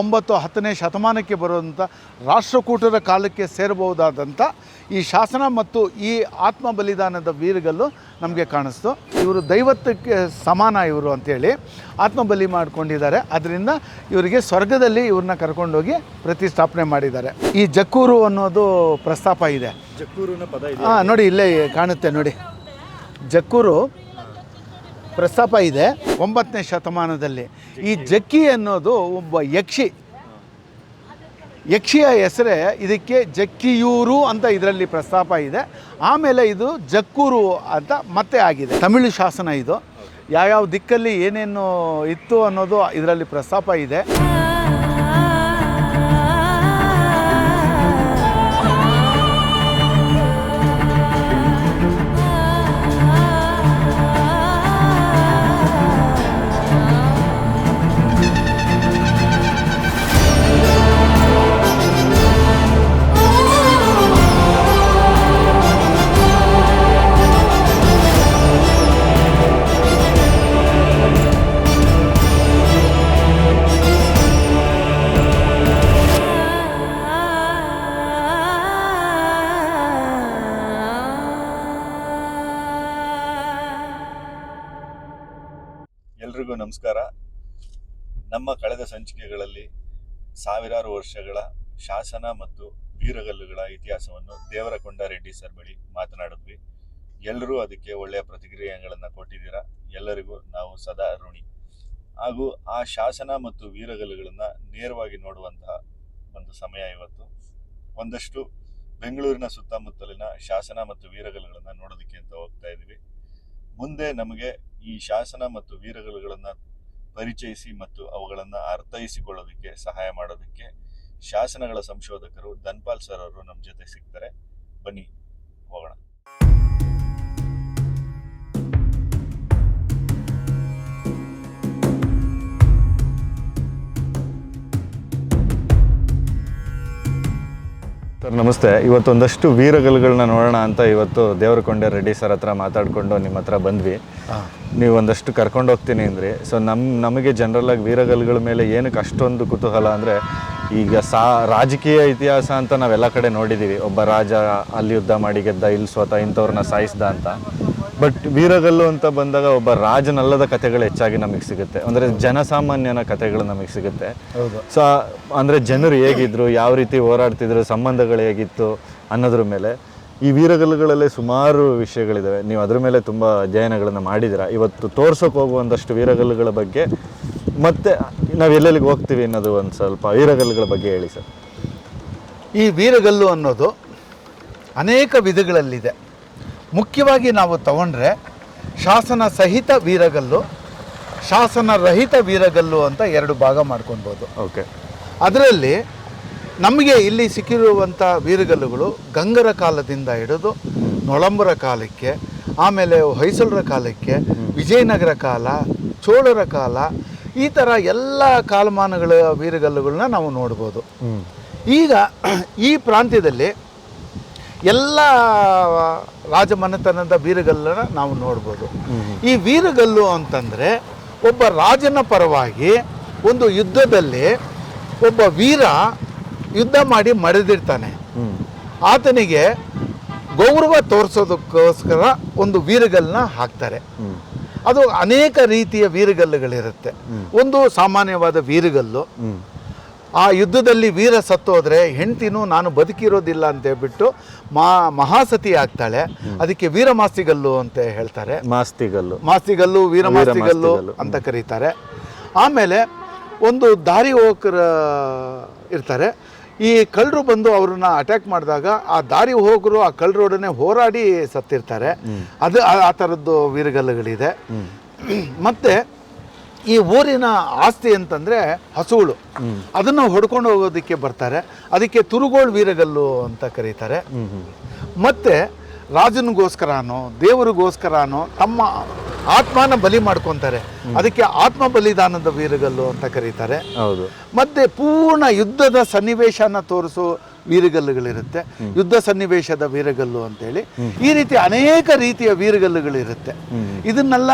ಒಂಬತ್ತು ಹತ್ತನೇ ಶತಮಾನಕ್ಕೆ ಬರುವಂಥ ರಾಷ್ಟ್ರಕೂಟರ ಕಾಲಕ್ಕೆ ಸೇರಬಹುದಾದಂಥ ಈ ಶಾಸನ ಮತ್ತು ಈ ಆತ್ಮ ಬಲಿದಾನದ ವೀರಗಲ್ಲು ನಮಗೆ ಕಾಣಿಸ್ತು. ಇವರು ದೈವತ್ವಕ್ಕೆ ಸಮಾನ ಇವರು ಅಂತೇಳಿ ಆತ್ಮ ಬಲಿ ಮಾಡಿಕೊಂಡಿದ್ದಾರೆ. ಅದರಿಂದ ಇವರಿಗೆ ಸ್ವರ್ಗದಲ್ಲಿ ಇವ್ರನ್ನ ಕರ್ಕೊಂಡೋಗಿ ಪ್ರತಿಷ್ಠಾಪನೆ ಮಾಡಿದ್ದಾರೆ. ಈ ಜಕ್ಕೂರು ಅನ್ನೋದು ಪ್ರಸ್ತಾಪ ಇದೆ. ಜಕ್ಕೂರು ಹಾಂ ನೋಡಿ ಇಲ್ಲೇ ಕಾಣುತ್ತೆ ನೋಡಿ. ಜಕ್ಕೂರು ಪ್ರಸ್ತಾಪ ಇದೆ ಒಂಬತ್ತನೇ ಶತಮಾನದಲ್ಲಿ. ಈ ಜಕ್ಕಿ ಅನ್ನೋದು ಒಬ್ಬ ಯಕ್ಷಿ. ಯಕ್ಷಿಯ ಹೆಸರೇ ಇದಕ್ಕೆ ಜಕ್ಕಿಯೂರು ಅಂತ ಇದರಲ್ಲಿ ಪ್ರಸ್ತಾಪ ಇದೆ. ಆಮೇಲೆ ಇದು ಜಕ್ಕೂರು ಅಂತ ಮತ್ತೆ ಆಗಿದೆ. ತಮಿಳು ಶಾಸನ ಇದು. ಯಾವ್ಯಾವ ದಿಕ್ಕಲ್ಲಿ ಏನೇನು ಇತ್ತು ಅನ್ನೋದು ಇದರಲ್ಲಿ ಪ್ರಸ್ತಾಪ ಇದೆ. ನಮಸ್ಕಾರ ನಮ್ಮ ಕಳೆದ ಸಂಚಿಕೆಗಳಲ್ಲಿ ಸಾವಿರಾರು ವರ್ಷಗಳ ಶಾಸನ ಮತ್ತು ವೀರಗಲ್ಲುಗಳ ಇತಿಹಾಸವನ್ನು ದೇವರಕೊಂಡ ರೆಡ್ಡಿ ಸರ್ ಬಳಿ ಮಾತನಾಡಿದ್ವಿ. ಎಲ್ಲರೂ ಅದಕ್ಕೆ ಒಳ್ಳೆಯ ಪ್ರತಿಕ್ರಿಯೆಗಳನ್ನು ಕೊಟ್ಟಿದ್ದೀರಾ? ಎಲ್ಲರಿಗೂ ನಾವು ಸದಾ ಋಣಿ. ಹಾಗೂ ಆ ಶಾಸನ ಮತ್ತು ವೀರಗಲ್ಲುಗಳನ್ನು ನೇರವಾಗಿ ನೋಡುವಂತಹ ಒಂದು ಸಮಯ ಇವತ್ತು. ಒಂದಷ್ಟು ಬೆಂಗಳೂರಿನ ಸುತ್ತಮುತ್ತಲಿನ ಶಾಸನ ಮತ್ತು ವೀರಗಲ್ಲುಗಳನ್ನು ನೋಡೋದಕ್ಕೆ ಅಂತ ಹೋಗ್ತಾ ಇದ್ದೀವಿ. ಮುಂದೆ ನಮಗೆ ಈ ಶಾಸನ ಮತ್ತು ವೀರಗಲ್ಲುಗಳನ್ನು ಪರಿಚಯಿಸಿ ಮತ್ತು ಅವುಗಳನ್ನು ಅರ್ಥೈಸಿಕೊಳ್ಳೋದಕ್ಕೆ ಸಹಾಯ ಮಾಡೋದಕ್ಕೆ ಶಾಸನಗಳ ಸಂಶೋಧಕರು ಧನ್ಪಾಲ್ ಸರ್ ಅವರು ನಮ್ಮ ಜೊತೆ ಸಿಗ್ತಾರೆ. ಬನ್ನಿ, ಹೋಗೋಣ. ಸರ್ ನಮಸ್ತೆ. ಇವತ್ತೊಂದಷ್ಟು ವೀರಗಲ್ಗಳನ್ನ ನೋಡೋಣ ಅಂತ ಇವತ್ತು ದೇವರಕೊಂಡೆ ರೆಡ್ಡಿ ಸರ್ ಹತ್ರ ಮಾತಾಡಿಕೊಂಡು ನಿಮ್ಮ ಹತ್ರ ಬಂದ್ವಿ. ನೀವು ಒಂದಷ್ಟು ಕರ್ಕೊಂಡು ಹೋಗ್ತೀನಿ ಅಂದ್ರಿ. ಸೊ ನಮ್ಮ ನಮಗೆ ಜನರಲ್ ಆಗಿ ವೀರಗಲ್ಲುಗಳ ಮೇಲೆ ಏನಕ್ಕೆ ಅಷ್ಟೊಂದು ಕುತೂಹಲ ಅಂದರೆ ಈಗ ಸಾ ರಾಜಕೀಯ ಇತಿಹಾಸ ಅಂತ ನಾವೆಲ್ಲ ಕಡೆ ನೋಡಿದ್ದೀವಿ ಒಬ್ಬ ರಾಜ ಅಲ್ಲಿ ಯುದ್ಧ ಮಾಡಿ ಗೆದ್ದ ಇಲ್ಲಿ ಸ್ವತಃ ಇಂಥವ್ರನ್ನ ಸಾಯಿಸ್ದ ಅಂತ. ಬಟ್ ವೀರಗಲ್ಲು ಅಂತ ಬಂದಾಗ ಒಬ್ಬ ರಾಜನಲ್ಲದ ಕಥೆಗಳು ಹೆಚ್ಚಾಗಿ ನಮಗೆ ಸಿಗುತ್ತೆ. ಅಂದರೆ ಜನಸಾಮಾನ್ಯನ ಕಥೆಗಳು ನಮಗೆ ಸಿಗುತ್ತೆ. ಹೌದು. ಸೊ ಅಂದರೆ ಜನರು ಹೇಗಿದ್ರು ಯಾವ ರೀತಿ ಹೋರಾಡ್ತಿದ್ರು ಸಂಬಂಧಗಳು ಹೇಗಿತ್ತು ಅನ್ನೋದ್ರ ಮೇಲೆ ಈ ವೀರಗಲ್ಲುಗಳಲ್ಲೇ ಸುಮಾರು ವಿಷಯಗಳಿದ್ದಾವೆ ನೀವು ಅದ್ರ ಮೇಲೆ ತುಂಬ ಅಧ್ಯಯನಗಳನ್ನು ಮಾಡಿದ್ದೀರಾ ಇವತ್ತು ತೋರ್ಸೋಕೆ ಹೋಗುವಂಥಷ್ಟು ವೀರಗಲ್ಲುಗಳ ಬಗ್ಗೆ ಮತ್ತೆ ನಾವು ಎಲ್ಲೆಲ್ಲಿಗೆ ಹೋಗ್ತೀವಿ ಅನ್ನೋದು ಒಂದು ಸ್ವಲ್ಪ ವೀರಗಲ್ಲುಗಳ ಬಗ್ಗೆ ಹೇಳಿ ಸರ್. ಈ ವೀರಗಲ್ಲು ಅನ್ನೋದು ಅನೇಕ ವಿಧಗಳಲ್ಲಿದೆ. ಮುಖ್ಯವಾಗಿ ನಾವು ತಗೊಂಡ್ರೆ ಶಾಸನ ಸಹಿತ ವೀರಗಲ್ಲು ಶಾಸನ ರಹಿತ ವೀರಗಲ್ಲು ಅಂತ ಎರಡು ಭಾಗ ಮಾಡ್ಕೊಳ್ಬೋದು. ಓಕೆ. ಅದರಲ್ಲಿ ನಮಗೆ ಇಲ್ಲಿ ಸಿಕ್ಕಿರುವಂಥ ವೀರಗಲ್ಲುಗಳು ಗಂಗರ ಕಾಲದಿಂದ ಹಿಡಿದು ನೊಳಂಬರ ಕಾಲಕ್ಕೆ ಆಮೇಲೆ ಹೊಯ್ಸಳರ ಕಾಲಕ್ಕೆ ವಿಜಯನಗರ ಕಾಲ ಚೋಳರ ಕಾಲ ಈ ಥರ ಎಲ್ಲ ಕಾಲಮಾನಗಳ ವೀರಗಲ್ಲುಗಳನ್ನ ನಾವು ನೋಡ್ಬೋದು. ಈಗ ಈ ಪ್ರಾಂತ್ಯದಲ್ಲಿ ಎಲ್ಲ ರಾಜಮನೆತನದ ವೀರಗಲ್ಲನ್ನು ನಾವು ನೋಡ್ಬೋದು. ಈ ವೀರಗಲ್ಲು ಅಂತಂದರೆ ಒಬ್ಬ ರಾಜನ ಪರವಾಗಿ ಒಂದು ಯುದ್ಧದಲ್ಲಿ ಒಬ್ಬ ವೀರ ಯುದ್ಧ ಮಾಡಿ ಮರೆದಿರ್ತಾನೆ. ಆತನಿಗೆ ಗೌರವ ತೋರಿಸೋದಕ್ಕೋಸ್ಕರ ಒಂದು ವೀರಗಲ್ಲನ್ನ ಹಾಕ್ತಾರೆ. ಅದು ಅನೇಕ ರೀತಿಯ ವೀರಗಲ್ಲುಗಳಿರುತ್ತೆ ಒಂದು ಸಾಮಾನ್ಯವಾದ ವೀರಗಲ್ಲು ಆ ಯುದ್ಧದಲ್ಲಿ ವೀರ ಸತ್ತೋದ್ರೆ ಹೆಂಡ್ತಿನೂ ನಾನು ಬದುಕಿರೋದಿಲ್ಲ ಅಂತ ಹೇಳ್ಬಿಟ್ಟು ಮಾ ಮಹಾಸತಿ ಆಗ್ತಾಳೆ. ಅದಕ್ಕೆ ವೀರಮಾಸ್ತಿಗಲ್ಲು ಅಂತ ಹೇಳ್ತಾರೆ. ಮಾಸ್ತಿಗಲ್ಲು. ಮಾಸ್ತಿಗಲ್ಲು ವೀರಮಾಸ್ತಿಗಲ್ಲು. ಅಂತ ಕರೀತಾರೆ. ಆಮೇಲೆ ಒಂದು ದಾರಿ ಹೋಕರ ಇರ್ತಾರೆ. ಈ ಕಳ್ಳರು ಬಂದು ಅವ್ರನ್ನ ಅಟ್ಯಾಕ್ ಮಾಡಿದಾಗ ಆ ದಾರಿ ಹೋಗರು ಆ ಕಳ್ಳರೊಡನೆ ಹೋರಾಡಿ ಸತ್ತಿರ್ತಾರೆ. ಅದು ಆ ಥರದ್ದು ವೀರಗಲ್ಲುಗಳಿದೆ. ಮತ್ತು ಈ ಊರಿನ ಆಸ್ತಿ ಅಂತಂದರೆ ಹಸುಗಳು. ಅದನ್ನು ಹೊಡ್ಕೊಂಡು ಹೋಗೋದಕ್ಕೆ ಬರ್ತಾರೆ. ಅದಕ್ಕೆ ತುರುಗೋಳ್ ವೀರಗಲ್ಲು ಅಂತ ಕರೀತಾರೆ. ಮತ್ತೆ ರಾಜನಿಗೋಸ್ಕರನೋ ದೇವರಿಗೋಸ್ಕರನೋ ತಮ್ಮ ಆತ್ಮನ ಬಲಿ ಮಾಡ್ಕೊತಾರೆ. ಅದಕ್ಕೆ ಆತ್ಮ ಬಲಿದಾನದ ವೀರಗಲ್ಲು ಅಂತ ಕರೀತಾರೆ. ಹೌದು. ಮತ್ತೆ ಪೂರ್ಣ ಯುದ್ಧದ ಸನ್ನಿವೇಶನ ತೋರಿಸೋ ವೀರಗಲ್ಲುಗಳಿರುತ್ತೆ. ಯುದ್ಧ ಸನ್ನಿವೇಶದ ವೀರಗಲ್ಲು ಅಂತೇಳಿ. ಈ ರೀತಿ ಅನೇಕ ರೀತಿಯ ವೀರಗಲ್ಲುಗಳಿರುತ್ತೆ. ಇದನ್ನೆಲ್ಲ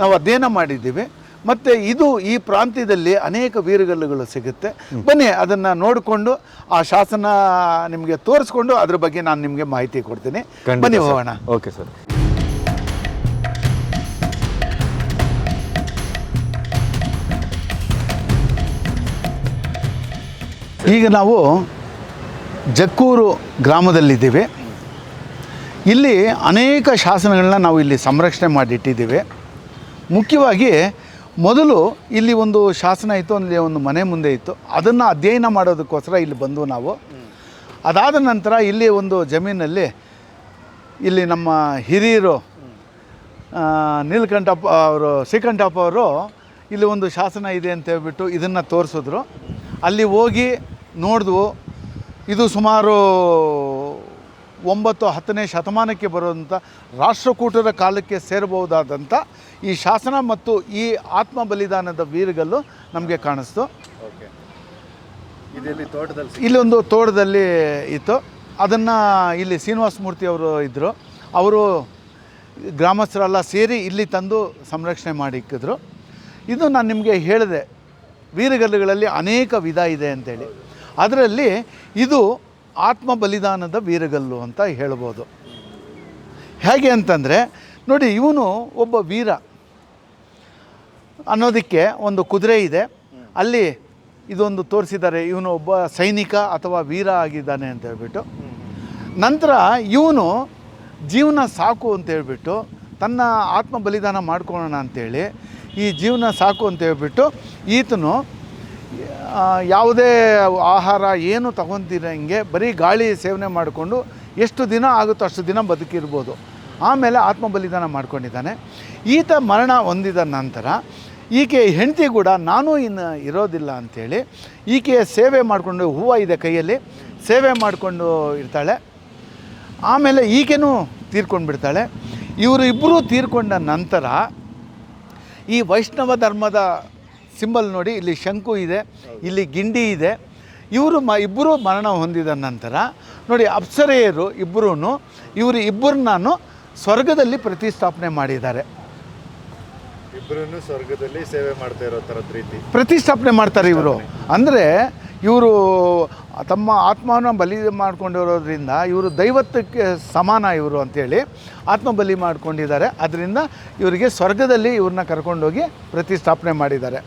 ನಾವು ಅಧ್ಯಯನ ಮಾಡಿದ್ದೀವಿ. ಮತ್ತು ಇದು ಈ ಪ್ರಾಂತ್ಯದಲ್ಲಿ ಅನೇಕ ವೀರಗಲ್ಲುಗಳು ಸಿಗುತ್ತೆ. ಬನ್ನಿ ಅದನ್ನು ನೋಡಿಕೊಂಡು ಆ ಶಾಸನ ನಿಮಗೆ ತೋರಿಸ್ಕೊಂಡು ಅದ್ರ ಬಗ್ಗೆ ನಾನು ನಿಮಗೆ ಮಾಹಿತಿ ಕೊಡ್ತೀನಿ. ಬನ್ನಿ ಹೋಗೋಣ. Okay sir. ಈಗ ನಾವು ಜಕ್ಕೂರು ಗ್ರಾಮದಲ್ಲಿದ್ದೀವಿ. ಇಲ್ಲಿ ಅನೇಕ ಶಾಸನಗಳನ್ನ ನಾವು ಇಲ್ಲಿ ಸಂರಕ್ಷಣೆ ಮಾಡಿಟ್ಟಿದ್ದೀವಿ. ಮುಖ್ಯವಾಗಿ ಮೊದಲು ಇಲ್ಲಿ ಒಂದು ಶಾಸನ ಇತ್ತು, ಅಲ್ಲಿ ಒಂದು ಮನೆ ಮುಂದೆ ಇತ್ತು. ಅದನ್ನು ಅಧ್ಯಯನ ಮಾಡೋದಕ್ಕೋಸ್ಕರ ಇಲ್ಲಿ ಬಂದು ನಾವು. ಅದಾದ ನಂತರ ಇಲ್ಲಿ ಒಂದು ಜಮೀನಲ್ಲಿ ಇಲ್ಲಿ ನಮ್ಮ ಹಿರಿಯರು ನೀಲಕಂಠಪ್ಪ ಅವರು, ಶ್ರೀಕಂಠಪ್ಪ ಅವರು ಇಲ್ಲಿ ಒಂದು ಶಾಸನ ಇದೆ ಅಂತ ಹೇಳ್ಬಿಟ್ಟು ಇದನ್ನು ತೋರಿಸಿದ್ರು. ಅಲ್ಲಿ ಹೋಗಿ ನೋಡಿದ್ವು, ಇದು ಸುಮಾರು ಒಂಬತ್ತು ಹತ್ತನೇ ಶತಮಾನಕ್ಕೆ ಬರುವಂಥ ರಾಷ್ಟ್ರಕೂಟರ ಕಾಲಕ್ಕೆ ಸೇರಬಹುದಾದಂಥ ಈ ಶಾಸನ ಮತ್ತು ಈ ಆತ್ಮ ಬಲಿದಾನದ ವೀರಗಲ್ಲು ನಮಗೆ ಕಾಣಿಸ್ತು. ತೋಟದಲ್ಲಿ ಇಲ್ಲೊಂದು ತೋಟದಲ್ಲಿ ಇತ್ತು. ಅದನ್ನು ಇಲ್ಲಿ ಶ್ರೀನಿವಾಸ ಮೂರ್ತಿ ಅವರು ಇದ್ದರು ಅವರು ಗ್ರಾಮಸ್ಥರೆಲ್ಲ ಸೇರಿ ಇಲ್ಲಿ ತಂದು ಸಂರಕ್ಷಣೆ ಮಾಡಿಕ್ಕಿದ್ರು. ಇದು ನಾನು ನಿಮಗೆ ಹೇಳಿದೆ ವೀರಗಲ್ಲುಗಳಲ್ಲಿ ಅನೇಕ ವಿಧ ಇದೆ ಅಂತೇಳಿ. ಅದರಲ್ಲಿ ಇದು ಆತ್ಮ ಬಲಿದಾನದ ವೀರಗಲ್ಲು ಅಂತ ಹೇಳ್ಬೋದು. ಹೇಗೆ ಅಂತಂದರೆ, ನೋಡಿ ಇವನು ಒಬ್ಬ ವೀರ. ಅನ್ನೋದಕ್ಕೆ ಒಂದು ಕುದುರೆ ಇದೆ. ಅಲ್ಲಿ ಇದೊಂದು ತೋರಿಸಿದ್ದಾರೆ, ಇವನು ಒಬ್ಬ ಸೈನಿಕ ಅಥವಾ ವೀರ ಆಗಿದ್ದಾನೆ ಅಂತ ಹೇಳ್ಬಿಟ್ಟು. ನಂತರ ಇವನು ಜೀವನ ಸಾಕು ಅಂತ ಹೇಳ್ಬಿಟ್ಟು ತನ್ನ ಆತ್ಮ ಬಲಿದಾನ ಮಾಡ್ಕೊಳ್ಳೋಣ ಅಂತೇಳಿ ಈ ಜೀವನ ಸಾಕು ಅಂತ ಹೇಳ್ಬಿಟ್ಟು ಈತನು ಯಾವುದೇ ಆಹಾರ ಏನು ತಗೊತಿರಂಗೆ ಬರೀ ಗಾಳಿ ಸೇವನೆ ಮಾಡಿಕೊಂಡು ಎಷ್ಟು ದಿನ ಆಗುತ್ತೋ ಅಷ್ಟು ದಿನ ಬದುಕಿರ್ಬೋದು. ಆಮೇಲೆ ಆತ್ಮ ಬಲಿದಾನ ಮಾಡ್ಕೊಂಡಿದ್ದಾನೆ. ಈತ ಮರಣ ಹೊಂದಿದ ನಂತರ ಈಕೆ ಹೆಂಡತಿ ಕೂಡ ನಾನು ಇನ್ನು ಇರೋದಿಲ್ಲ ಅಂಥೇಳಿ ಈಕೆಯ ಸೇವೆ ಮಾಡಿಕೊಂಡು ಹೂವು ಇದೆ ಕೈಯಲ್ಲಿ, ಸೇವೆ ಮಾಡಿಕೊಂಡು ಇರ್ತಾಳೆ. ಆಮೇಲೆ ಈಕೆನೂ ತೀರ್ಕೊಂಡು ಬಿಡ್ತಾಳೆ. ಇವರು ಇಬ್ಬರೂ ತೀರ್ಕೊಂಡ ನಂತರ ಈ ವೈಷ್ಣವ ಧರ್ಮದ ಸಿಂಬಲ್ ನೋಡಿ ಇಲ್ಲಿ ಶಂಕು ಇದೆ ಇಲ್ಲಿ ಗಿಂಡಿ ಇದೆ. ಇವರು ಮ ಇಬ್ಬರು ಮರಣ ಹೊಂದಿದ ನಂತರ ನೋಡಿ ಅಪ್ಸರೆಯರು ಇಬ್ಬರೂ ಇವರು ಇಬ್ಬರನ್ನೂ ಸ್ವರ್ಗದಲ್ಲಿ ಪ್ರತಿಷ್ಠಾಪನೆ ಮಾಡಿದ್ದಾರೆ. ಇಬ್ಬರೂ ಸ್ವರ್ಗದಲ್ಲಿ ಸೇವೆ ಮಾಡ್ತಾ ಇರೋ ಥರದ ರೀತಿ. ಪ್ರತಿಷ್ಠಾಪನೆ ಮಾಡ್ತಾರೆ ಇವರು. ಅಂದರೆ ಇವರು ತಮ್ಮ ಆತ್ಮವನ್ನು ಬಲಿ ಮಾಡ್ಕೊಂಡಿರೋದ್ರಿಂದ ಇವರು ದೈವತ್ವಕ್ಕೆ ಸಮಾನ ಇವರು ಅಂತೇಳಿ ಆತ್ಮ ಬಲಿ ಮಾಡ್ಕೊಂಡಿದ್ದಾರೆ. ಅದರಿಂದ ಇವರಿಗೆ ಸ್ವರ್ಗದಲ್ಲಿ ಇವ್ರನ್ನ ಕರ್ಕೊಂಡೋಗಿ ಪ್ರತಿಷ್ಠಾಪನೆ ಮಾಡಿದ್ದಾರೆ.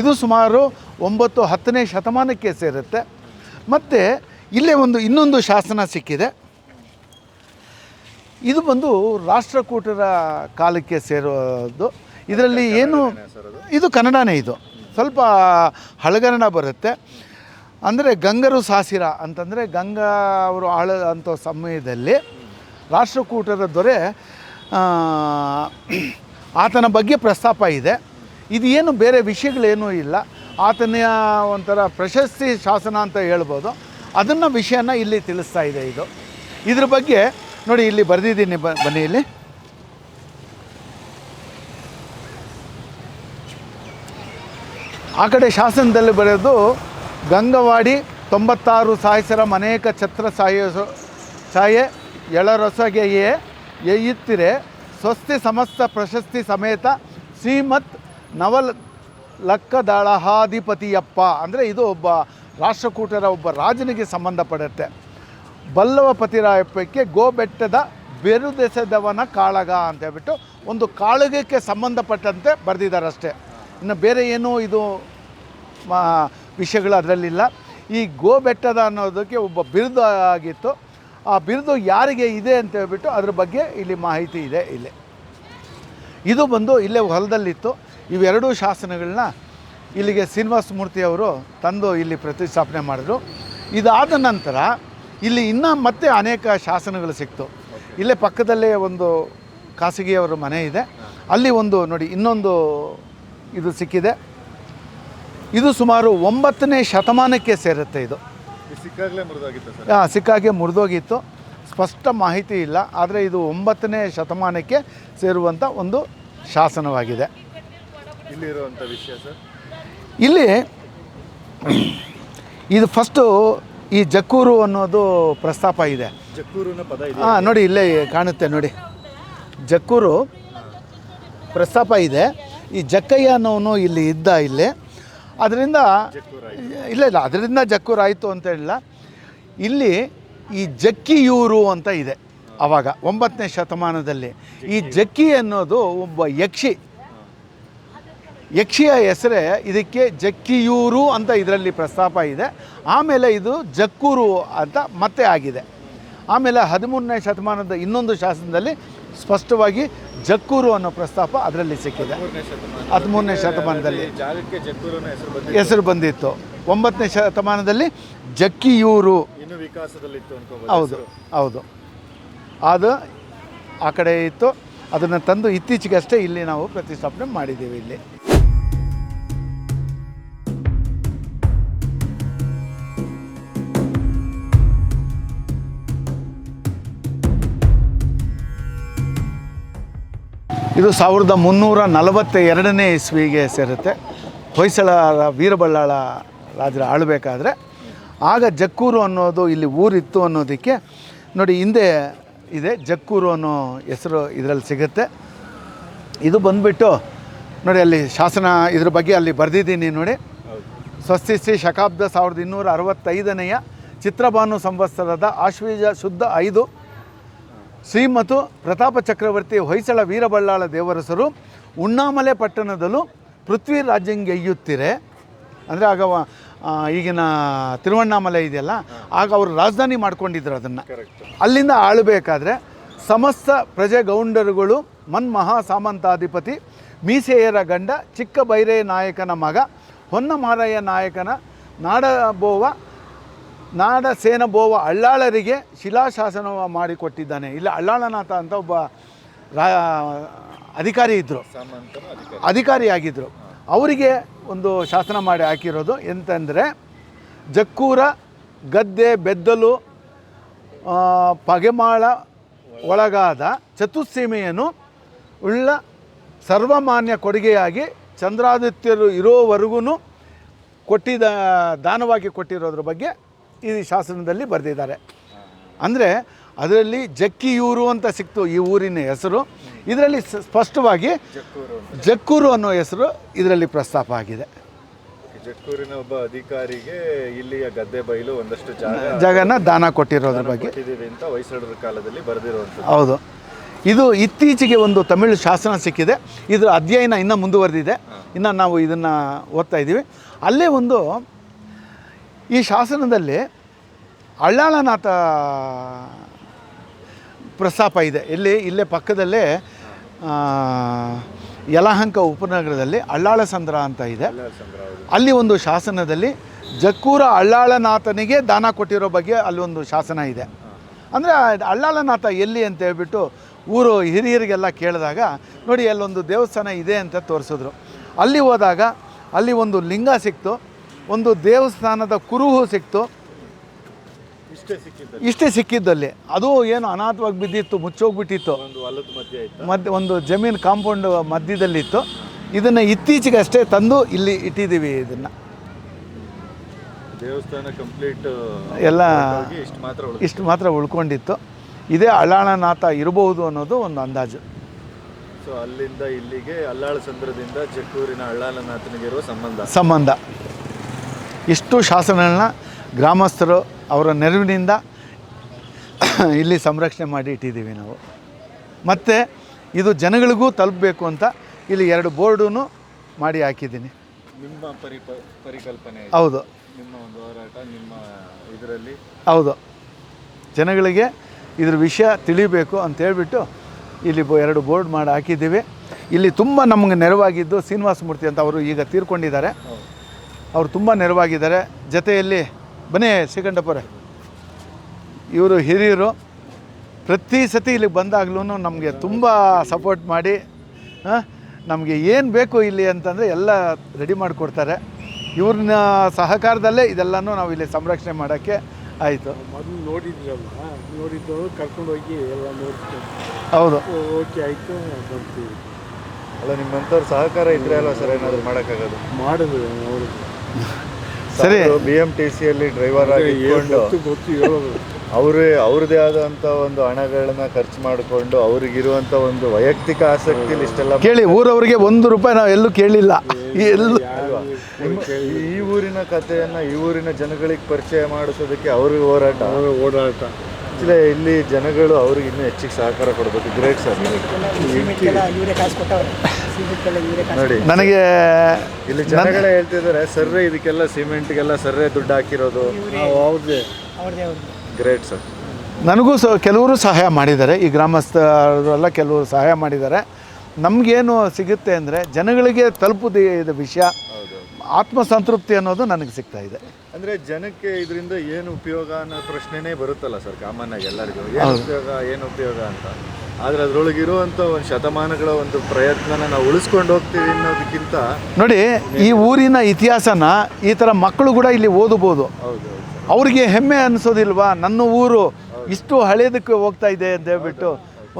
ಇದು ಸುಮಾರು ಒಂಬತ್ತು ಹತ್ತನೇ ಶತಮಾನಕ್ಕೆ ಸೇರುತ್ತೆ. ಮತ್ತು ಇಲ್ಲೇ ಒಂದು ಇನ್ನೊಂದು ಶಾಸನ ಸಿಕ್ಕಿದೆ. ಇದು ಬಂದು ರಾಷ್ಟ್ರಕೂಟರ ಕಾಲಕ್ಕೆ ಸೇರೋದು. ಇದರಲ್ಲಿ ಏನು ಇದು ಕನ್ನಡನೇ ಇದು. ಸ್ವಲ್ಪ ಹಳಗನ್ನಡ ಬರುತ್ತೆ. ಅಂದರೆ ಗಂಗರು ಸಾಸಿರ ಅಂತಂದರೆ ಗಂಗಾ ಅವರು ಆಳ ಅಂಥ ಸಮಯದಲ್ಲಿ ರಾಷ್ಟ್ರಕೂಟರ ದೊರೆ ಆತನ ಬಗ್ಗೆ ಪ್ರಸ್ತಾಪ ಇದೆ. ಇದು ಬೇರೆ ವಿಷಯಗಳೇನೂ ಇಲ್ಲ. ಆತನೆಯ ಒಂಥರ ಪ್ರಶಸ್ತಿ ಶಾಸನ ಅಂತ ಹೇಳ್ಬೋದು. ಅದನ್ನು ವಿಷಯನ ಇಲ್ಲಿ ತಿಳಿಸ್ತಾ ಇದೆ ಇದು. ಇದ್ರ ಬಗ್ಗೆ ನೋಡಿ ಇಲ್ಲಿ ಬರೆದಿದ್ದೀನಿ ಬನ್ನಿ ಇಲ್ಲಿ. ಆ ಕಡೆ ಶಾಸನದಲ್ಲಿ ಬರೆದು ಗಂಗವಾಡಿ ತೊಂಬತ್ತಾರು ಸಾಹಸರ ಅನೇಕ ಛತ್ರ ಸಾಯ ಛಾಯೆ ಎಳರೊಸಗೆಯೇ ಎಯ್ಯುತ್ತಿರೆ. ಸ್ವಸ್ತಿ ಸಮಸ್ತ ಪ್ರಶಸ್ತಿ ಸಮೇತ ಶ್ರೀಮತ್ ನವಲ್ ಲಕ್ಕದಳಹಾಧಿಪತಿಯಪ್ಪ ಅಂದರೆ ಇದು ಒಬ್ಬ ರಾಷ್ಟ್ರಕೂಟರ ಒಬ್ಬ ರಾಜನಿಗೆ ಸಂಬಂಧಪಡುತ್ತೆ. ಬಲ್ಲವ ಪತಿರಾಯಪ್ಪಕ್ಕೆ ಗೋಬೆಟ್ಟದ ಬೆರುದೆಸೆದವನ ಕಾಳಗ ಅಂತ ಹೇಳ್ಬಿಟ್ಟು ಒಂದು ಕಾಳಗಕ್ಕೆ ಸಂಬಂಧಪಟ್ಟಂತೆ ಬರೆದಿದ್ದಾರೆ ಅಷ್ಟೇ ಇನ್ನು ಬೇರೆ ಏನೂ ಇದು ವಿಷಯಗಳು ಅದರಲ್ಲಿಲ್ಲ. ಈ ಗೋಬೆಟ್ಟದ ಅನ್ನೋದಕ್ಕೆ ಒಬ್ಬ ಬಿರುದು ಆಗಿತ್ತು. ಆ ಬಿರುದು ಯಾರಿಗೆ ಇದೆ ಅಂತ ಹೇಳ್ಬಿಟ್ಟು ಅದ್ರ ಬಗ್ಗೆ ಇಲ್ಲಿ ಮಾಹಿತಿ ಇದೆ ಇಲ್ಲಿ. ಇದು ಬಂದು ಇಲ್ಲೇ ಹೊಲದಲ್ಲಿತ್ತು. ಇವೆರಡೂ ಶಾಸನಗಳನ್ನ ಇಲ್ಲಿಗೆ ಶ್ರೀನಿವಾಸ ಮೂರ್ತಿಯವರು ತಂದು ಇಲ್ಲಿ ಪ್ರತಿಷ್ಠಾಪನೆ ಮಾಡಿದ್ರು. ಇದಾದ ನಂತರ ಇಲ್ಲಿ ಇನ್ನೂ ಮತ್ತೆ ಅನೇಕ ಶಾಸನಗಳು ಸಿಕ್ತು. ಇಲ್ಲೇ ಪಕ್ಕದಲ್ಲೇ ಒಂದು ಖಾಸಗಿಯವರ ಮನೆ ಇದೆ. ಅಲ್ಲಿ ಒಂದು ನೋಡಿ ಇನ್ನೊಂದು ಇದು ಸಿಕ್ಕಿದೆ. ಇದು ಸುಮಾರು ಒಂಬತ್ತನೇ ಶತಮಾನಕ್ಕೆ ಸೇರುತ್ತೆ ಇದು. ಸಿಕ್ಕಾಗಲೇ ಮುರಿದೋಗಿತ್ತು ಹಾಂ ಸಿಕ್ಕಾಗೆ ಮುರಿದೋಗಿತ್ತು. ಸ್ಪಷ್ಟ ಮಾಹಿತಿ ಇಲ್ಲ. ಆದರೆ ಇದು ಒಂಬತ್ತನೇ ಶತಮಾನಕ್ಕೆ ಸೇರುವಂಥ ಒಂದು ಶಾಸನವಾಗಿದೆ. ಇಲ್ಲಿರುವಂಥ ವಿಷಯ ಸರ್? ಇಲ್ಲಿ ಇದು ಫಸ್ಟು ಈ ಜಕ್ಕೂರು ಅನ್ನೋದು ಪ್ರಸ್ತಾಪ ಇದೆ. ಜಕ್ಕೂರಿನ ಪದ ಇದೆ. ಹಾಂ ನೋಡಿ ಇಲ್ಲೇ ಕಾಣುತ್ತೆ ನೋಡಿ. ಜಕ್ಕೂರು ಪ್ರಸ್ತಾಪ ಇದೆ. ಈ ಜಕ್ಕಯ್ಯ ಅನ್ನೋನು ಇಲ್ಲಿ ಇದ್ದ ಇಲ್ಲಿ. ಅದರಿಂದ ಇಲ್ಲ ಇಲ್ಲ ಅದರಿಂದ ಜಕ್ಕೂರು ಆಯಿತು ಅಂತ ಹೇಳಿಲ್ಲ. ಇಲ್ಲಿ ಈ ಜಕ್ಕಿಯೂರು ಅಂತ ಇದೆ ಆವಾಗ ಒಂಬತ್ತನೇ ಶತಮಾನದಲ್ಲಿ. ಈ ಜಕ್ಕಿ ಅನ್ನೋದು ಒಬ್ಬ ಯಕ್ಷಿ. ಯಕ್ಷಿಯ ಹೆಸರೇ ಇದಕ್ಕೆ ಜಕ್ಕಿಯೂರು ಅಂತ ಇದರಲ್ಲಿ ಪ್ರಸ್ತಾಪ ಇದೆ. ಆಮೇಲೆ ಇದು ಜಕ್ಕೂರು ಅಂತ ಮತ್ತೆ ಆಗಿದೆ. ಆಮೇಲೆ ಹದಿಮೂರನೇ ಶತಮಾನದ ಇನ್ನೊಂದು ಶಾಸನದಲ್ಲಿ ಸ್ಪಷ್ಟವಾಗಿ ಜಕ್ಕೂರು ಅನ್ನೋ ಪ್ರಸ್ತಾಪ ಅದರಲ್ಲಿ ಸಿಕ್ಕಿದೆ. ಹದಿಮೂರನೇ ಶತಮಾನದಲ್ಲಿ ಹೆಸರು ಬಂದಿತ್ತು. ಒಂಬತ್ತನೇ ಶತಮಾನದಲ್ಲಿ ಜಕ್ಕಿಯೂರು. ಹೌದು ಹೌದು. ಅದು ಆ ಕಡೆ ಇತ್ತು. ಅದನ್ನು ತಂದು ಇತ್ತೀಚೆಗಷ್ಟೇ ಇಲ್ಲಿ ನಾವು ಪ್ರತಿಷ್ಠಾಪನೆ ಮಾಡಿದ್ದೀವಿ ಇಲ್ಲಿ. ಇದು ಸಾವಿರದ ಮುನ್ನೂರ ನಲವತ್ತ ಎರಡನೇ ಇಸ್ವಿಗೆ ಸೇರುತ್ತೆ. ಹೊಯ್ಸಳ ವೀರಬಳ್ಳಾಳ ರಾಜರ ಆಳಬೇಕಾದ್ರೆ. ಆಗ ಜಕ್ಕೂರು ಅನ್ನೋದು ಇಲ್ಲಿ ಊರಿತ್ತು ಅನ್ನೋದಕ್ಕೆ ನೋಡಿ ಹಿಂದೆ ಇದೆ ಜಕ್ಕೂರು ಅನ್ನೋ ಹೆಸರು ಇದರಲ್ಲಿ ಸಿಗುತ್ತೆ. ಇದು ಬಂದುಬಿಟ್ಟು ನೋಡಿ ಅಲ್ಲಿ ಶಾಸನ ಇದ್ರ ಬಗ್ಗೆ ಅಲ್ಲಿ ಬರೆದಿದ್ದೀನಿ ನೋಡಿ. ಸ್ವಸ್ತಿಸಿ ಶಕಾಬ್ದ ಸಾವಿರದ ಇನ್ನೂರ ಅರವತ್ತೈದನೆಯ ಚಿತ್ರಭಾನು ಸಂವತ್ಸರದ ಆಶ್ವೀಜ ಶುದ್ಧ ಐದು ಶ್ರೀಮತು ಪ್ರತಾಪ ಚಕ್ರವರ್ತಿ ಹೊಯ್ಸಳ ವೀರಬಳ್ಳಾಳ ದೇವರಸರು ಉಣ್ಣಾಮಲೆ ಪಟ್ಟಣದಲ್ಲೂ ಪೃಥ್ವಿ ರಾಜ್ಯಂಗೆಯ್ಯುತ್ತಿರೆ ಅಂದರೆ ಆಗ ಈಗಿನ ತಿರುವಣ್ಣಾಮಲೆ ಇದೆಯಲ್ಲ ಆಗ ಅವರು ರಾಜಧಾನಿ ಮಾಡ್ಕೊಂಡಿದ್ರು ಅದನ್ನು. ಅಲ್ಲಿಂದ ಆಳಬೇಕಾದ್ರೆ ಸಮಸ್ತ ಪ್ರಜೆ ಗೌಂಡರುಗಳು ಮನ್ಮಹಾ ಸಾಮಂತಾಧಿಪತಿ ಮೀಸೆಯರ ಗಂಡ ಚಿಕ್ಕ ಬೈರೆಯ ನಾಯಕನ ಮಗ ಹೊನ್ನಮಾರಯ್ಯ ನಾಯಕನ ನಾಡಬೋವ ನಾಡ ಸೇನಬೋವ ಅಳ್ಳಾಳರಿಗೆ ಶಿಲಾಶಾಸನ ಮಾಡಿಕೊಟ್ಟಿದ್ದಾನೆ. ಇಲ್ಲಿ ಅಳ್ಳಾಳನಾಥ ಅಂತ ಒಬ್ಬ ರಾ ಅಧಿಕಾರಿ ಇದ್ದರು ಅಧಿಕಾರಿಯಾಗಿದ್ದರು ಅವರಿಗೆ ಒಂದು ಶಾಸನ ಮಾಡಿ ಹಾಕಿರೋದು ಎಂತಂದರೆ ಜಕ್ಕೂರ ಗದ್ದೆ ಬೆದ್ದಲು ಪಗೆಮಾಳ ಒಳಗಾದ ಚತುಸ್ಸೀಮೆಯನ್ನು ಉಳ್ಳ ಸರ್ವಮಾನ್ಯ ಕೊಡುಗೆಯಾಗಿ ಚಂದ್ರಾದಿತ್ಯರು ಇರೋವರೆಗೂ ಕೊಟ್ಟಿದ ದಾನವಾಗಿ ಕೊಟ್ಟಿರೋದ್ರ ಬಗ್ಗೆ ಈ ಶಾಸನದಲ್ಲಿ ಬರೆದಿದ್ದಾರೆ. ಅಂದರೆ ಅದರಲ್ಲಿ ಜಕ್ಕಿಯೂರು ಅಂತ ಸಿಕ್ತು ಈ ಊರಿನ ಹೆಸರು. ಇದರಲ್ಲಿ ಸ್ಪಷ್ಟವಾಗಿ ಜಕ್ಕೂರು ಅನ್ನೋ ಹೆಸರು ಇದರಲ್ಲಿ ಪ್ರಸ್ತಾಪ ಆಗಿದೆ. ಜಕ್ಕೂರಿನ ಒಬ್ಬ ಅಧಿಕಾರಿಗೆ ಇಲ್ಲಿಯ ಗದ್ದೆ ಬಯಲು ಒಂದಷ್ಟು ಜಾಗ ಜಾಗನ ದಾನ ಕೊಟ್ಟಿರೋದ್ರ ಬಗ್ಗೆ. ಅಂತ ಹೊಯ್ಸಳರ ಕಾಲದಲ್ಲಿ ಬರೆದಿರುವಂಥದ್ದು. ಹೌದು. ಇದು ಇತ್ತೀಚೆಗೆ ಒಂದು ತಮಿಳು ಶಾಸನ ಸಿಕ್ಕಿದೆ. ಇದರ ಅಧ್ಯಯನ ಇನ್ನೂ ಮುಂದುವರೆದಿದೆ. ಇನ್ನು ನಾವು ಇದನ್ನು ಓದ್ತಾ ಇದ್ದೀವಿ. ಅಲ್ಲೇ ಒಂದು ಈ ಶಾಸನದಲ್ಲಿ ಅಳ್ಳಾಳನಾಥ ಪ್ರಸ್ತಾಪ ಇದೆ. ಇಲ್ಲಿ ಇಲ್ಲೇ ಪಕ್ಕದಲ್ಲೇ ಯಲಹಂಕ ಉಪನಗರದಲ್ಲಿ ಅಳ್ಳಾಳ ಸಂದ್ರ ಅಂತ ಇದೆ. ಅಲ್ಲಿ ಒಂದು ಶಾಸನದಲ್ಲಿ ಜಕ್ಕೂರ ಅಳ್ಳಾಳನಾಥನಿಗೆ ದಾನ ಕೊಟ್ಟಿರೋ ಬಗ್ಗೆ ಅಲ್ಲಿ ಒಂದು ಶಾಸನ ಇದೆ. ಅಂದರೆ ಅಳ್ಳಾಳನಾಥ ಎಲ್ಲಿ ಅಂತ ಹೇಳ್ಬಿಟ್ಟು ಊರು ಹಿರಿಯರಿಗೆಲ್ಲ ಕೇಳಿದಾಗ ನೋಡಿ ಅಲ್ಲೊಂದು ದೇವಸ್ಥಾನ ಇದೆ ಅಂತ ತೋರಿಸಿದ್ರು. ಅಲ್ಲಿ ಹೋದಾಗ ಅಲ್ಲಿ ಒಂದು ಲಿಂಗ ಸಿಕ್ತು. ಒಂದು ದೇವಸ್ಥಾನದ ಕುರುಹು ಸಿಕ್ತು. ಇಷ್ಟೇ ಸಿಕ್ಕಿದ್ದ ಇಷ್ಟೇ ಸಿಕ್ಕಿದ್ದಲ್ಲಿ. ಅದು ಏನು ಅನಾಥವಾಗಿ ಬಿದ್ದಿತ್ತು ಮುಚ್ಚೋಗ್ಬಿಟ್ಟಿತ್ತು. ಮಧ್ಯೆ ಒಂದು ಜಮೀನು ಕಾಂಪೌಂಡ್ ಮಧ್ಯದಲ್ಲಿತ್ತು. ಇದನ್ನು ಇತ್ತೀಚೆಗೆ ಅಷ್ಟೇ ತಂದು ಇಲ್ಲಿ ಇಟ್ಟಿದ್ದೀವಿ ಇದನ್ನು. ದೇವಸ್ಥಾನ ಕಂಪ್ಲೀಟ್ ಎಲ್ಲ ಇಷ್ಟು ಮಾತ್ರ ಇಷ್ಟು ಮಾತ್ರ ಉಳ್ಕೊಂಡಿತ್ತು. ಇದೇ ಅಳ್ಳಾಳನಾಥ ಇರಬಹುದು ಅನ್ನೋದು ಒಂದು ಅಂದಾಜು. ಸೊ ಅಲ್ಲಿಂದ ಇಲ್ಲಿಗೆ ಅಲ್ಲಾಳ ಸಂದ್ರದಿಂದ ಜಕ್ಕೂರಿನ ಅಳ್ಳಾಲನಾಥನಿಗೆ ಇರುವ ಸಂಬಂಧ. ಸಂಬಂಧ. ಇಷ್ಟು ಶಾಸನಗಳನ್ನ ಗ್ರಾಮಸ್ಥರು ಅವರ ನೆರವಿನಿಂದ ಇಲ್ಲಿ ಸಂರಕ್ಷಣೆ ಮಾಡಿ ಇಟ್ಟಿದ್ದೀವಿ ನಾವು. ಮತ್ತು ಇದು ಜನಗಳಿಗೂ ತಲುಪಬೇಕು ಅಂತ ಇಲ್ಲಿ ಎರಡು ಬೋರ್ಡೂ ಮಾಡಿ ಹಾಕಿದ್ದೀನಿ. ನಿಮ್ಮ ಪರಿಪ ಪರಿಕಲ್ಪನೆ ಹೌದು. ನಿಮ್ಮ ಒಂದು ಹೋರಾಟ ನಿಮ್ಮ ಇದರಲ್ಲಿ. ಹೌದು. ಜನಗಳಿಗೆ ಇದ್ರ ವಿಷಯ ತಿಳಿಬೇಕು ಅಂತ ಹೇಳ್ಬಿಟ್ಟು ಇಲ್ಲಿ ಎರಡು ಬೋರ್ಡ್ ಮಾಡಿ ಹಾಕಿದ್ದೀವಿ. ಇಲ್ಲಿ ತುಂಬ ನಮಗೆ ನೆರವಾಗಿದ್ದು ಶ್ರೀನಿವಾಸ ಮೂರ್ತಿ ಅಂತ ಅವರು ಈಗ ತೀರ್ಕೊಂಡಿದ್ದಾರೆ. ಅವರು ತುಂಬ ನೆರವಾಗಿದ್ದಾರೆ. ಜೊತೆಯಲ್ಲಿ ಬನ್ನಿ ಶ್ರೀಕಂಠಪುರ ಇವರು ಹಿರಿಯರು. ಪ್ರತಿ ಸತಿ ಇಲ್ಲಿಗೆ ಬಂದಾಗ್ಲೂ ನಮಗೆ ತುಂಬ ಸಪೋರ್ಟ್ ಮಾಡಿ ನಮಗೆ ಏನು ಬೇಕು ಇಲ್ಲಿ ಅಂತಂದರೆ ಎಲ್ಲ ರೆಡಿ ಮಾಡಿಕೊಡ್ತಾರೆ. ಇವ್ರನ್ನ ಸಹಕಾರದಲ್ಲೇ ಇದೆಲ್ಲನೂ ನಾವು ಇಲ್ಲಿ ಸಂರಕ್ಷಣೆ ಮಾಡೋಕ್ಕೆ ಆಯಿತು. ಮೊದಲು ನೋಡಿದ್ರಲ್ಲ ನೋಡಿದ್ದು ಕರ್ಕೊಂಡು ಹೋಗಿ ಎಲ್ಲ ನೋಡಿ ಹೌದು. ಓಕೆ ಆಯಿತು ಬರ್ತೀವಿ. ಅಲ್ಲ ನಿಮ್ಮಂಥವ್ರು ಸಹಕಾರ ಇದ್ರೆ ಅಲ್ವಾ ಸರ್ ಏನಾದರೂ ಮಾಡೋಕ್ಕಾಗೋದು? ಮಾಡಿದ್ರು ಅವರು ಸರಿ. ಬಿ ಎಂ ಟಿ ಸಿಯಲ್ಲಿ ಡ್ರೈವರ್ ಆಗಿ ಅವರೇ ಅವ್ರದ್ದೇ ಆದಂತ ಒಂದು ಹಣಗಳನ್ನ ಖರ್ಚು ಮಾಡಿಕೊಂಡು ಅವ್ರಿಗಿರುವಂತ ಒಂದು ವೈಯಕ್ತಿಕ ಆಸಕ್ತಿ ಇಷ್ಟೆಲ್ಲ ಕೇಳಿ ಊರವರಿಗೆ ಒಂದು ರೂಪಾಯಿ ನಾವು ಎಲ್ಲೂ ಕೇಳಿಲ್ಲ. ಎಲ್ಲೂ ಈ ಊರಿನ ಕಥೆಯನ್ನ ಈ ಊರಿನ ಜನಗಳಿಗೆ ಪರಿಚಯ ಮಾಡಿಸೋದಕ್ಕೆ ಅವ್ರಿಗೆ ಹೋರಾಟ? ಅವ್ರ ಓಡಾಟ ಇಲ್ಲಿ ಜನಗಳು ಅವ್ರಿಗೆ ಇನ್ನೂ ಹೆಚ್ಚಿಗೆ ಸಹಕಾರ ಕೊಡಬೇಕು. ಗ್ರೇಟ್ ಸರ್ ಇವರೇ ಕಾಸು ಕೊಟ್ಟವ್ರೆ. ನೋಡಿ. ನನಗೆ ಇಲ್ಲಿ ಜನಗಳೇ ಹೇಳ್ತಿದ್ದಾರೆ ಸರ್ರೆ ಇದಕ್ಕೆಲ್ಲ ಸಿಮೆಂಟ್ಗೆಲ್ಲ ಸರ್ರೆ ದುಡ್ಡು ಹಾಕಿರೋದು. ಗ್ರೇಟ್ ಸರ್ ನನಗೂ ಸಹ ಕೆಲವರು ಸಹಾಯ ಮಾಡಿದ್ದಾರೆ ಈ ಗ್ರಾಮಸ್ಥರೆಲ್ಲ ಕೆಲವರು ಸಹಾಯ ಮಾಡಿದ್ದಾರೆ. ನಮಗೇನು ಸಿಗುತ್ತೆ ಅಂದರೆ ಜನಗಳಿಗೆ ತಲುಪುದು ಇದು ವಿಷಯ. ಆತ್ಮಸಂತೃಪ್ತಿ ಅನ್ನೋದು ನನಗೆ ಸಿಗ್ತಾ ಇದೆ. ಅಂದ್ರೆ ಜನಕ್ಕೆ ಇದರಿಂದ ಏನು ಉಪಯೋಗ ಅನ್ನೋ ಪ್ರಶ್ನೆನೇ ಬರುತ್ತಲ್ಲ ಸರ್ ಕಾಮನ್ನಾಗಿ ಎಲ್ಲರಿಗೂ. ಏನು ಉಪಯೋಗ ಏನು ಉಪಯೋಗ ಅಂತ. ಆದ್ರೆ ಅದ್ರೊಳಗೆ ಇರುವಂತ ಒಂದು ಶತಮಾನಗಳ ಒಂದು ಪ್ರಯತ್ನನ ನಾವು ಉಳಿಸ್ಕೊಂಡು ಹೋಗ್ತೀವಿ ಅನ್ನೋದಕ್ಕಿಂತ ನೋಡಿ ಈ ಊರಿನ ಇತಿಹಾಸನ ಈ ಥರ ಮಕ್ಕಳು ಕೂಡ ಇಲ್ಲಿ ಓದಬಹುದು. ಹೌದು ಅವ್ರಿಗೆ ಹೆಮ್ಮೆ ಅನಿಸೋದಿಲ್ವಾ? ನನ್ನ ಊರು ಇಷ್ಟು ಹಳೇದಕ್ಕೆ ಹೋಗ್ತಾ ಇದೆ ಅಂತ ಹೇಳ್ಬಿಟ್ಟು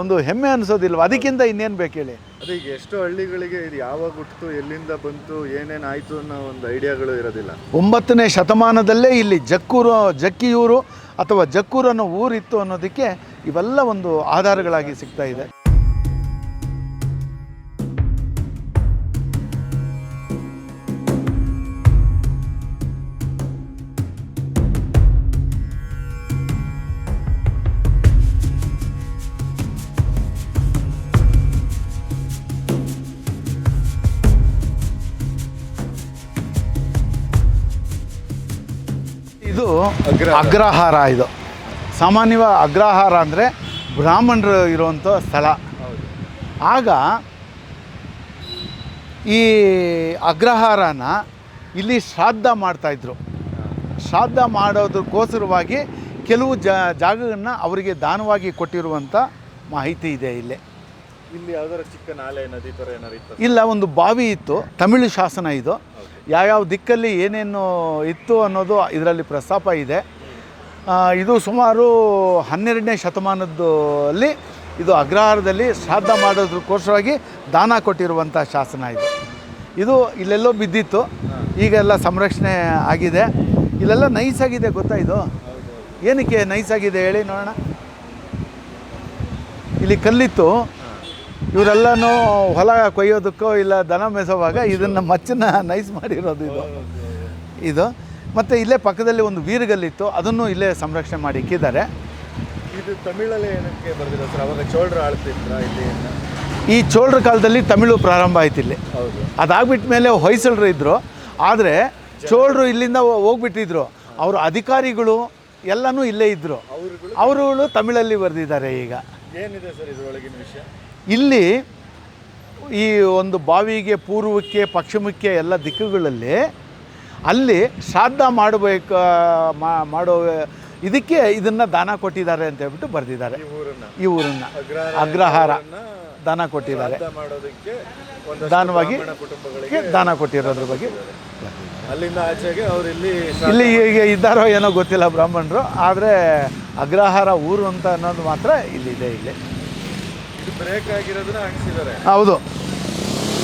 ಒಂದು ಹೆಮ್ಮೆ ಅನಿಸೋದಿಲ್ವ? ಅದಕ್ಕಿಂತ ಇನ್ನೇನು ಬೇಕು ಹೇಳಿ? ಅದೇ ಈಗ ಎಷ್ಟೋ ಹಳ್ಳಿಗಳಿಗೆ ಇದು ಯಾವಾಗ ಹುಟ್ಟಿತು ಎಲ್ಲಿಂದ ಬಂತು ಏನೇನು ಆಯಿತು ಅನ್ನೋ ಒಂದು ಐಡಿಯಾಗಳು ಇರೋದಿಲ್ಲ. ಒಂಬತ್ತನೇ ಶತಮಾನದಲ್ಲೇ ಇಲ್ಲಿ ಜಕ್ಕೂರು ಜಕ್ಕಿಯೂರು ಅಥವಾ ಜಕ್ಕೂರು ಅನ್ನೋ ಊರಿತ್ತು ಅನ್ನೋದಕ್ಕೆ ಇವೆಲ್ಲ ಒಂದು ಆಧಾರಗಳಾಗಿ ಸಿಗ್ತಾ ಇದೆ. ಅಗ್ರಹಾರ. ಅಗ್ರಹಾರ ಇದು. ಸಾಮಾನ್ಯವಾಗಿ ಅಗ್ರಹಾರ ಅಂದರೆ ಬ್ರಾಹ್ಮಣರು ಇರುವಂಥ ಸ್ಥಳ. ಆಗ ಈ ಅಗ್ರಹಾರನ ಇಲ್ಲಿ ಶ್ರಾದ್ದ ಮಾಡ್ತಾಯಿದ್ರು ಶ್ರಾದ್ದ ಮಾಡೋದಕ್ಕೋಸ್ಕರವಾಗಿ ಕೆಲವು ಜ ಜಾಗವನ್ನು ಅವರಿಗೆ ದಾನವಾಗಿ ಕೊಟ್ಟಿರುವಂಥ ಮಾಹಿತಿ ಇದೆ ಇಲ್ಲಿ. ಇಲ್ಲಿ ಯಾವ್ದಾರ ಚಿಕ್ಕ ನಾಲೆ ನದಿ ತರ ಏನಾರು ಇಲ್ಲ ಒಂದು ಬಾವಿ ಇತ್ತು. ತಮಿಳು ಶಾಸನ ಇದು. ಯಾವ್ಯಾವ ದಿಕ್ಕಲ್ಲಿ ಏನೇನು ಇತ್ತು ಅನ್ನೋದು ಇದರಲ್ಲಿ ಪ್ರಸ್ತಾಪ ಇದೆ. ಇದು ಸುಮಾರು ಹನ್ನೆರಡನೇ ಶತಮಾನದ್ದು ಅಲ್ಲಿ ಇದು ಅಗ್ರಹಾರದಲ್ಲಿ ಶ್ರಾದ್ದ ಮಾಡೋದಕ್ಕೋಸ್ಕರವಾಗಿ ದಾನ ಕೊಟ್ಟಿರುವಂಥ ಶಾಸನ ಇದು. ಇದು ಇಲ್ಲೆಲ್ಲೋ ಬಿದ್ದಿತ್ತು. ಈಗೆಲ್ಲ ಸಂರಕ್ಷಣೆ ಆಗಿದೆ. ಇಲ್ಲೆಲ್ಲ ನೈಸ್ ಆಗಿದೆ ಗೊತ್ತಾ ಇದು? ಏನಕ್ಕೆ ನೈಸ್ ಆಗಿದೆ ಹೇಳಿ ನೋಡೋಣ. ಇಲ್ಲಿ ಕಲ್ಲಿತ್ತು. ಇವರೆಲ್ಲನೂ ಹೊಲ ಕೊಯ್ಯೋದಕ್ಕೋ ಇಲ್ಲ ದನ ಮೇಸೋವಾಗ ಇದನ್ನು ಮಚ್ಚನ್ನ ನೈಸ್ ಮಾಡಿರೋದು ಇದು. ಇದು. ಮತ್ತು ಇಲ್ಲೇ ಪಕ್ಕದಲ್ಲಿ ಒಂದು ವೀರಗಲ್ಲಿತ್ತು ಅದನ್ನು ಇಲ್ಲೇ ಸಂರಕ್ಷಣೆ ಮಾಡಿ ಇಕ್ಕಿದ್ದಾರೆ. ಇದು ತಮಿಳಲ್ಲಿ ಏನಕ್ಕೆ ಬರ್ದಿರೋ ಸರ್? ಅವಾಗ ಚೋಳರು ಆಳ್ತಿದ್ರ ಇಲ್ಲಿ? ಈ ಚೋಳರ ಕಾಲದಲ್ಲಿ ತಮಿಳು ಪ್ರಾರಂಭ ಆಯ್ತು ಇಲ್ಲಿ. ಹೌದು. ಅದಾಗ್ಬಿಟ್ಟ ಮೇಲೆ ಹೊಯ್ಸಳರು ಇದ್ದರು ಆದರೆ ಚೋಳರು ಇಲ್ಲಿಂದ ಹೋಗ್ಬಿಟ್ಟಿದ್ರು. ಅವರು ಅಧಿಕಾರಿಗಳು ಎಲ್ಲನೂ ಇಲ್ಲೇ ಇದ್ದರು ಅವರುಗಳು ತಮಿಳಲ್ಲಿ ಬರೆದಿದ್ದಾರೆ ಈಗ. ಏನಿದೆ ಸರ್ ಇದ್ರೊಳಗಿನ ವಿಷಯ? ಇಲ್ಲಿ ಈ ಒಂದು ಬಾವಿಗೆ ಪೂರ್ವಕ್ಕೆ ಪಶ್ಚಿಮಕ್ಕೆ ಎಲ್ಲ ದಿಕ್ಕುಗಳಲ್ಲಿ ಅಲ್ಲಿ ಶ್ರಾದ್ದ ಮಾಡಬೇಕು ಮಾಡೋ ಇದಕ್ಕೆ ಇದನ್ನು ದಾನ ಕೊಟ್ಟಿದ್ದಾರೆ ಅಂತ ಹೇಳ್ಬಿಟ್ಟು ಬರೆದಿದ್ದಾರೆ. ಈ ಊರನ್ನ. ಅಗ್ರಹಾರ ದಾನ ಕೊಟ್ಟಿದ್ದಾರೆ. ದಾನವಾಗಿ ದಾನ ಕೊಟ್ಟಿರೋದ್ರ ಬಗ್ಗೆ ಅಲ್ಲಿಂದ ಆಚೆಗೆ ಅವರಿಲ್ಲಿ ಇಲ್ಲಿ ಇಲ್ಲಿ ಈಗ ಇದ್ದಾರೋ ಏನೋ ಗೊತ್ತಿಲ್ಲ ಬ್ರಾಹ್ಮಣರು ಆದರೆ ಅಗ್ರಹಾರ ಊರು ಅಂತ ಅನ್ನೋದು ಮಾತ್ರ ಇಲ್ಲಿದೆ ಇಲ್ಲಿ. ಹೌದು.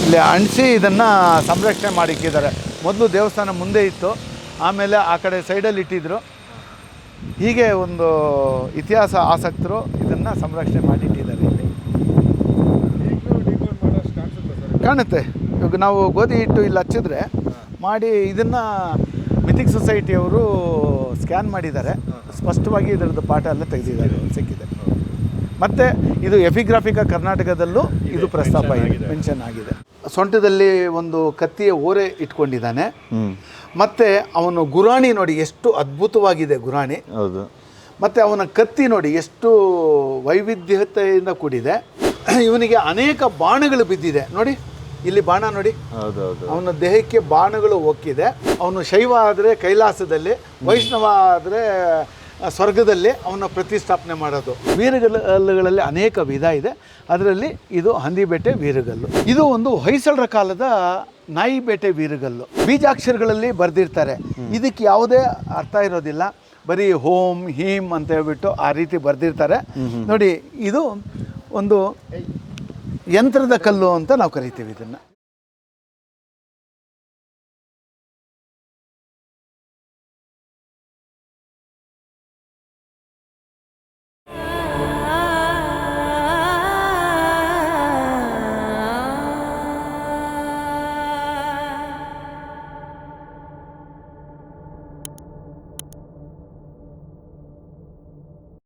ಇಲ್ಲಿ ಅಣಿಸಿ ಇದನ್ನು ಸಂರಕ್ಷಣೆ ಮಾಡಿಕ್ಕಿದ್ದಾರೆ ಮೊದಲು ದೇವಸ್ಥಾನ ಮುಂದೆ ಇತ್ತು. ಆಮೇಲೆ ಆ ಕಡೆ ಸೈಡಲ್ಲಿ ಇಟ್ಟಿದ್ರು. ಹೀಗೆ ಒಂದು ಇತಿಹಾಸ ಆಸಕ್ತರು ಇದನ್ನು ಸಂರಕ್ಷಣೆ ಮಾಡಿಟ್ಟಿದ್ದಾರೆ ಇಲ್ಲಿ. ಕಾಣುತ್ತೆ. ಇವಾಗ ನಾವು ಗೋಧಿ ಹಿಟ್ಟು ಇಲ್ಲಿ ಹಚ್ಚಿದ್ರೆ ಮಾಡಿ ಇದನ್ನು ಮಿಥಿಕ್ ಸೊಸೈಟಿಯವರು ಸ್ಕ್ಯಾನ್ ಮಾಡಿದ್ದಾರೆ. ಸ್ಪಷ್ಟವಾಗಿ ಇದರದ್ದು ಪಾಠ ಎಲ್ಲ ತೆಗೆದಿದ್ದಾರೆ. ಸಿಕ್ಕಿದೆ. ಮತ್ತು ಇದು ಎಫಿಗ್ರಾಫಿಕ ಕರ್ನಾಟಕದಲ್ಲೂ ಇದು ಪ್ರಸ್ತಾಪ ಇದೆ ಮೆನ್ಷನ್ ಆಗಿದೆ. ಸೊಂಟದಲ್ಲಿ ಒಂದು ಕತ್ತಿಯ ಓರೆ ಇಟ್ಕೊಂಡಿದ್ದಾನೆ. ಮತ್ತೆ ಮತ್ತು ಅವನು ಗುರಾಣಿ ನೋಡಿ ಎಷ್ಟು ಅದ್ಭುತವಾಗಿದೆ ಗುರಾಣಿ. ಹೌದು. ಮತ್ತು ಅವನ ಕತ್ತಿ ನೋಡಿ ಎಷ್ಟು ವೈವಿಧ್ಯತೆಯಿಂದ ಕೂಡಿದೆ. ಇವನಿಗೆ ಅನೇಕ ಬಾಣಗಳು ಬಿದ್ದಿದೆ. ನೋಡಿ ಇಲ್ಲಿ ಬಾಣ ನೋಡಿ. ಹೌದು ಹೌದು. ಅವನ ದೇಹಕ್ಕೆ ಬಾಣಗಳು ಒಕ್ಕಿದೆ. ಅವನು ಶೈವ ಆದರೆ ಕೈಲಾಸದಲ್ಲಿ ವೈಷ್ಣವ ಆದರೆ ಸ್ವರ್ಗದಲ್ಲಿ ಅವನ ಪ್ರತಿಷ್ಠಾಪನೆ ಮಾಡೋದು. ವೀರಗಲ್ಲುಗಳಲ್ಲಿ ಅನೇಕ ವಿಧ ಇದೆ. ಅದರಲ್ಲಿ ಇದು ಹಂದಿಬೇಟೆ ವೀರಗಲ್ಲು. ಇದು ಒಂದು ಹೊಯ್ಸಳರ ಕಾಲದ ನಾಯಿ ಬೇಟೆ ವೀರಗಲ್ಲು. ಬೀಜಾಕ್ಷರಗಳಲ್ಲಿ ಬರೆದಿರ್ತಾರೆ. ಇದಕ್ಕೆ ಯಾವುದೇ ಅರ್ಥ ಇರೋದಿಲ್ಲ. ಬರೀ ಹೋಮ್ ಹೀಮ್ ಅಂತ ಹೇಳ್ಬಿಟ್ಟು ಆ ರೀತಿ ಬರೆದಿರ್ತಾರೆ. ನೋಡಿ ಇದು ಒಂದು ಯಂತ್ರದ ಕಲ್ಲು ಅಂತ ನಾವು ಕರಿತೀವಿ ಇದನ್ನು.